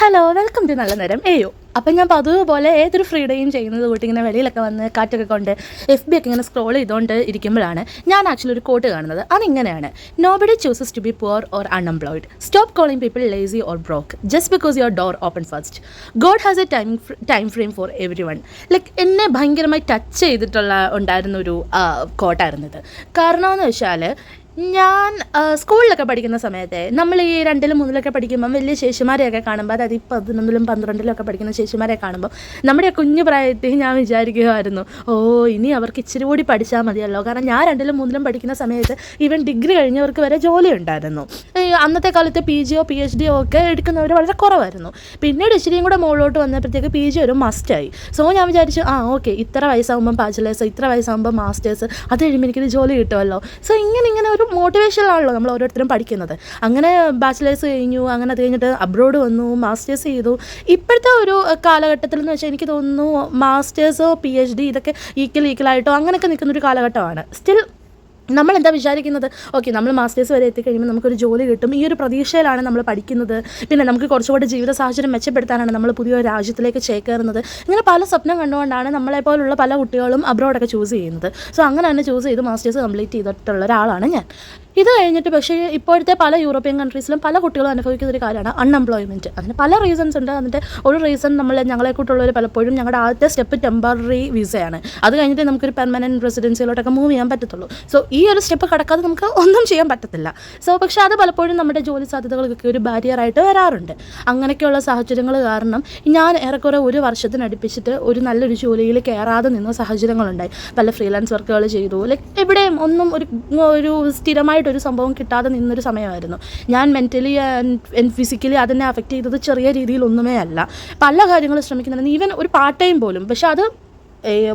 Hello welcome to നല്ല നേരം. ഏയോ അപ്പം ഞാൻ പതിവുപോലെ ഏതൊരു ഫ്രീഡേയും ചെയ്യുന്നത് കൂട്ടി ഇങ്ങനെ വെളിയിലൊക്കെ വന്ന് കാറ്റൊക്കെ കൊണ്ട് എഫ് ബി ഒക്കെ ഇങ്ങനെ സ്ക്രോൾ ചെയ്തുകൊണ്ട് ഇരിക്കുമ്പോഴാണ് ഞാൻ ആക്ച്വലി ഒരു കോട്ട് കാണുന്നത്. അതിങ്ങനെയാണ്. Nobody chooses to be poor or unemployed stop calling people lazy or broke just because your door open first God has a time time frame for everyone like എന്നെ ഭയങ്കരമായി touch ചെയ്തിട്ടുള്ള ഉണ്ടായിരുന്ന ഒരു കോട്ടായിരുന്നു കാരണം കാരണമെന്ന് വെച്ചാൽ ഞാൻ സ്കൂളിലൊക്കെ പഠിക്കുന്ന സമയത്തെ നമ്മൾ ഈ രണ്ടിലും മൂന്നിലൊക്കെ പഠിക്കുമ്പം വലിയ ചേച്ചിമാരെയൊക്കെ കാണുമ്പോൾ അതായത് ഈ പതിനൊന്നിലും പന്ത്രണ്ടിലും ഒക്കെ പഠിക്കുന്ന ചേച്ചിമാരെ കാണുമ്പോൾ നമ്മുടെ കുഞ്ഞു പ്രായത്തിൽ ഞാൻ വിചാരിക്കുമായിരുന്നു ഓ ഇനി അവർക്ക് ഇച്ചിരി കൂടി പഠിച്ചാൽ മതിയല്ലോ. കാരണം ഞാൻ രണ്ടിലും മൂന്നിലും പഠിക്കുന്ന സമയത്ത് ഈവൻ ഡിഗ്രി കഴിഞ്ഞവർക്ക് വരെ ജോലി ഉണ്ടായിരുന്നു. അന്നത്തെ കാലത്ത് പി ജിയോ പി എച്ച് ഡിയോ ഒക്കെ എടുക്കുന്നവർ വളരെ കുറവായിരുന്നു. പിന്നീട് ഇച്ചിരിയും കൂടെ മുകളിലോട്ട് വന്നപ്പോഴത്തേക്ക് പി ജി ഒരു മസ്റ്റായി സോ ഞാൻ വിചാരിച്ചു ആ ഓക്കെ ഇത്ര വയസ്സാകുമ്പോൾ ബാച്ചിലേഴ്സ് ഇത്ര വയസ്സാകുമ്പോൾ മാസ്റ്റേഴ്സ് അത് കഴിയുമ്പോൾ എനിക്കൊരു ജോലി കിട്ടുമല്ലോ സോ ഇങ്ങനെ ഇങ്ങനെ ഒരു മോട്ടിവേഷനിലാണല്ലോ നമ്മൾ ഓരോരുത്തരും പഠിക്കുന്നത്. അങ്ങനെ ബാച്ചിലേഴ്സ് കഴിഞ്ഞു അങ്ങനെ അത് കഴിഞ്ഞിട്ട് അബ്രോഡ് വന്നു മാസ്റ്റേഴ്സ് ചെയ്തു. ഇപ്പോഴത്തെ ഒരു കാലഘട്ടത്തിൽ എന്ന് വെച്ചാൽ എനിക്ക് തോന്നുന്നു മാസ്റ്റേഴ്സോ പി എച്ച് ഡി ഇതൊക്കെ ഈക്വൽ ഈക്വലായിട്ടോ അങ്ങനെയൊക്കെ നിൽക്കുന്ന ഒരു കാലഘട്ടമാണ്. സ്റ്റിൽ നമ്മൾ എന്താ വിചാരിക്കുന്നത്? ഓക്കെ നമ്മൾ മാസ്റ്റേഴ്സ് വരെ എത്തിക്കഴിയുമ്പോൾ നമുക്കൊരു ജോലി കിട്ടും. ഈ ഒരു പ്രതീക്ഷയിലാണ് നമ്മൾ പഠിക്കുന്നത്. പിന്നെ നമുക്ക് കുറച്ചുകൂടി ജീവിത സാഹചര്യം മെച്ചപ്പെടുത്താനാണ് നമ്മൾ പുതിയ രാജ്യത്തിലേക്ക് ചേക്കേറുന്നത്. ഇങ്ങനെ പല സ്വപ്നം കണ്ടുകൊണ്ടാണ് നമ്മളെപ്പോലുള്ള പല കുട്ടികളും അബ്രോഡൊക്കെ ചൂസ് ചെയ്യുന്നത്. സോ അങ്ങനെ തന്നെ ചൂസ് ചെയ്ത് മാസ്റ്റേഴ്സ് കംപ്ലീറ്റ് ചെയ്തിട്ടുള്ള ഒരാളാണ് ഞാൻ. ഇത് കഴിഞ്ഞിട്ട് പക്ഷേ ഇപ്പോഴത്തെ പല യൂറോപ്യൻ കൺട്രീസിലും പല കുട്ടികളും അനുഭവിക്കുന്ന ഒരു കാര്യമാണ് അൺഎംപ്ലോയ്മെന്റ് അതിന് പല റീസൺസ് ഉണ്ട്. അതിന്റെ ഒരു റീസൺ നമ്മൾ ഞങ്ങളെ കൂട്ടുള്ളവർ പലപ്പോഴും ഞങ്ങളുടെ ആദ്യത്തെ സ്റ്റെപ്പ് ടെമ്പററി വിസയാണ് അത് കഴിഞ്ഞിട്ട് നമുക്കൊരു പെർമനന്റ് റെസിഡൻസിയിലോട്ടൊക്കെ മൂവ് ചെയ്യാൻ പറ്റത്തുള്ളൂ. സോ ഈ ഒരു സ്റ്റെപ്പ് കടക്കാതെ നമുക്ക് ഒന്നും ചെയ്യാൻ പറ്റത്തില്ല. സോ പക്ഷേ അത് പലപ്പോഴും നമ്മുടെ ജോലി സാധ്യതകൾക്കൊക്കെ ഒരു ബാരിയറായിട്ട് വരാറുണ്ട്. അങ്ങനെയൊക്കെയുള്ള സാഹചര്യങ്ങൾ കാരണം ഞാൻ ഏറെക്കുറെ ഒരു വർഷത്തിനടുപ്പിച്ചിട്ട് ഒരു നല്ലൊരു ജോലിയിൽ കയറാതെ നിന്ന സാഹചര്യങ്ങളുണ്ടായി. പല ഫ്രീലാൻസ് വർക്കുകൾ ചെയ്തു. ലൈക്ക് എവിടെയും ഒന്നും ഒരു ഒരു സ്ഥിരമായിട്ടൊരു സംഭവം കിട്ടാതെ നിന്നൊരു സമയമായിരുന്നു. ഞാൻ മെന്റലി ആൻഡ് ഫിസിക്കലി അതിനെ അഫക്റ്റ് ചെയ്തത് ചെറിയ രീതിയിലൊന്നുമേ അല്ല. പല കാര്യങ്ങളും ശ്രമിക്കുന്നുണ്ട്. ഈവൻ ഒരു പാർട്ട് ടൈം പോലും. പക്ഷെ അത്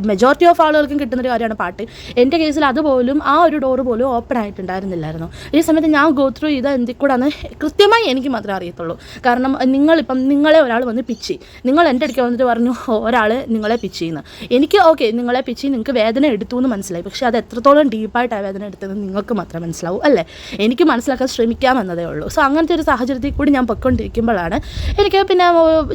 മെജോറിറ്റി ഓഫ് ആളുകൾക്കും കിട്ടുന്നൊരു കാര്യമാണ് പാട്ട്. എന്റെ കേസിൽ അതുപോലും ആ ഒരു ഡോർ പോലും ഓപ്പൺ ആയിട്ടുണ്ടായിരുന്നില്ലായിരുന്നു. ഈ സമയത്ത് ഞാൻ ഗോ ത്രൂ ചെയ്ത എന്തി കൂടാന്ന് കൃത്യമായി എനിക്ക് മാത്രമേ അറിയത്തുള്ളൂ. കാരണം നിങ്ങളിപ്പം നിങ്ങളെ ഒരാൾ വന്ന് പിച്ചി നിങ്ങൾ എന്റെ അടുക്ക വന്നിട്ട് പറഞ്ഞു ഒരാൾ നിങ്ങളെ പിച്ച് ചെയ്യുന്നു. എനിക്ക് ഓക്കെ നിങ്ങളെ പിച്ചി നിങ്ങൾക്ക് വേദന എടുത്തു എന്ന് മനസ്സിലായി. പക്ഷേ അത് എത്രത്തോളം ഡീപ്പായിട്ടാണ് വേദന എടുത്തതെന്ന് നിങ്ങൾക്ക് മാത്രമേ മനസ്സിലാവൂ അല്ലേ? എനിക്ക് മനസ്സിലാക്കാൻ ശ്രമിക്കാമെന്നതേ ഉള്ളൂ. സോ അങ്ങനത്തെ ഒരു സാഹചര്യത്തിൽ കൂടി ഞാൻ പൊയ്ക്കൊണ്ടിരിക്കുമ്പോഴാണ് എനിക്ക് പിന്നെ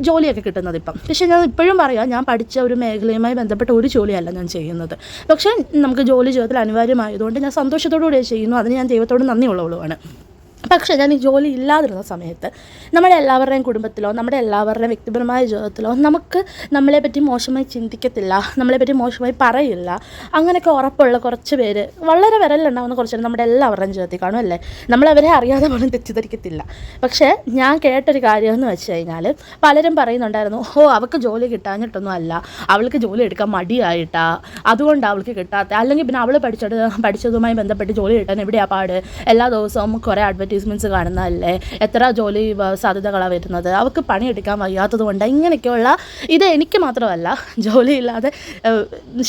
ജോലിയൊക്കെ കിട്ടുന്നത് ഇപ്പം. പക്ഷേ ഞാൻ ഇപ്പോഴും പറയാം ഞാൻ പഠിച്ച ഒരു മേഖലയുമായി ബന്ധപ്പെട്ട ഒരു ജോലിയല്ല ഞാൻ ചെയ്യുന്നത്. പക്ഷേ നമുക്ക് ജോലി ജീവിതത്തിൽ അനിവാര്യമായതുകൊണ്ട് ഞാൻ സന്തോഷത്തോടു കൂടി ചെയ്യുന്നു. അതിന് ഞാൻ ദൈവത്തോട് നന്ദിയുള്ളവളുമാണ്. പക്ഷേ ഞാൻ ഈ ജോലി ഇല്ലാതിരുന്ന സമയത്ത് നമ്മുടെ എല്ലാവരുടെയും കുടുംബത്തിലോ നമ്മുടെ എല്ലാവരുടെയും വ്യക്തിപരമായ ജീവിതത്തിലോ നമുക്ക് നമ്മളെപ്പറ്റി മോശമായി ചിന്തിക്കത്തില്ല നമ്മളെപ്പറ്റി മോശമായി പറയില്ല. അങ്ങനെയൊക്കെ ഉറപ്പുള്ള കുറച്ച് പേര് വളരെ വിരലുണ്ടാവുന്ന കുറച്ച് പേര് നമ്മുടെ എല്ലാവരുടെയും ജീവിതത്തിൽ കാണും അല്ലേ? നമ്മളവരെ അറിയാതെ പോലും തെറ്റിദ്ധരിക്കത്തില്ല. പക്ഷേ ഞാൻ കേട്ടൊരു കാര്യം എന്ന് വെച്ച് കഴിഞ്ഞാൽ പലരും പറയുന്നുണ്ടായിരുന്നു ഓ അവൾക്ക് ജോലി കിട്ടാഞ്ഞിട്ടൊന്നും അല്ല. അവൾക്ക് ജോലി എടുക്കാൻ മടിയായിട്ടാ. അതുകൊണ്ടാണ് അവൾക്ക് കിട്ടാത്ത. അല്ലെങ്കിൽ പിന്നെ അവൾ പഠിച്ചത് പഠിച്ചതുമായി ബന്ധപ്പെട്ട് ജോലി കിട്ടാൻ എവിടെയാ പാട്? എല്ലാ ദിവസവും കുറേ അഡ്വർടൈസ്മെന്റ്സ് കാണുന്നതല്ലേ? എത്ര ജോലി സാധ്യതകളാണ് വരുന്നത്? അവർക്ക് പണിയെടുക്കാൻ വയ്യാത്തത് കൊണ്ട് ഇങ്ങനെയൊക്കെയുള്ള ഇത് എനിക്ക് മാത്രമല്ല ജോലിയില്ലാതെ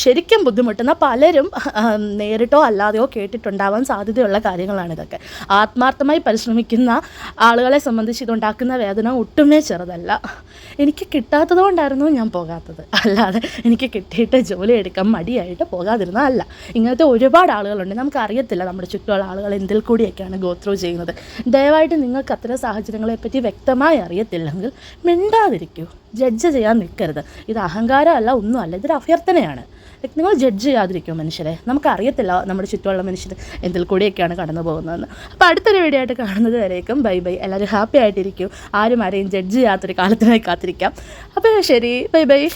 ശരിക്കും ബുദ്ധിമുട്ടുന്ന പലരും നേരിട്ടോ അല്ലാതെയോ കേട്ടിട്ടുണ്ടാവാൻ സാധ്യതയുള്ള കാര്യങ്ങളാണ് ഇതൊക്കെ. ആത്മാർത്ഥമായി പരിശ്രമിക്കുന്ന ആളുകളെ സംബന്ധിച്ച് ഇതുണ്ടാക്കുന്ന വേദന ഒട്ടുമേ ചെറുതല്ല. എനിക്ക് കിട്ടാത്തത് കൊണ്ടായിരുന്നു ഞാൻ പോകാത്തത്. അല്ലാതെ എനിക്ക് കിട്ടിയിട്ട് ജോലി എടുക്കാൻ മടിയായിട്ട് പോകാതിരുന്നതല്ല. ഇങ്ങനത്തെ ഒരുപാട് ആളുകളുണ്ട്. നമുക്കറിയത്തില്ല നമ്മുടെ ചുറ്റുമുള്ള ആളുകൾ എന്തിൽ കൂടിയൊക്കെയാണ് ഗോ ത്രൂ ചെയ്യുന്നത് ദയവായിട്ട് നിങ്ങൾക്ക് അത്തരം സാഹചര്യങ്ങളെപ്പറ്റി വ്യക്തമായി അറിയത്തില്ലെങ്കിൽ മിണ്ടാതിരിക്കൂ. ജഡ്ജ് ചെയ്യാൻ നിൽക്കരുത്. ഇത് അഹങ്കാരമല്ല ഒന്നുമല്ല ഇതൊരു അഭ്യർത്ഥനയാണ്. നിങ്ങൾ ജഡ്ജ് ചെയ്യാതിരിക്കും മനുഷ്യരെ. നമുക്കറിയത്തില്ല നമ്മുടെ ചുറ്റുമുള്ള മനുഷ്യർ എന്തിൽ കൂടിയൊക്കെയാണ് കടന്നു പോകുന്നതെന്ന്. അപ്പോൾ അടുത്തൊരു വീഡിയോ ആയിട്ട് കാണുന്നത് വരേക്കും. Bye bye. എല്ലാവരും ഹാപ്പി ആയിട്ടിരിക്കും. ആരും ആരെയും ജഡ്ജ് ചെയ്യാത്തൊരു കാലത്തിനായി കാത്തിരിക്കാം. അപ്പോൾ ശരി. Bye bye.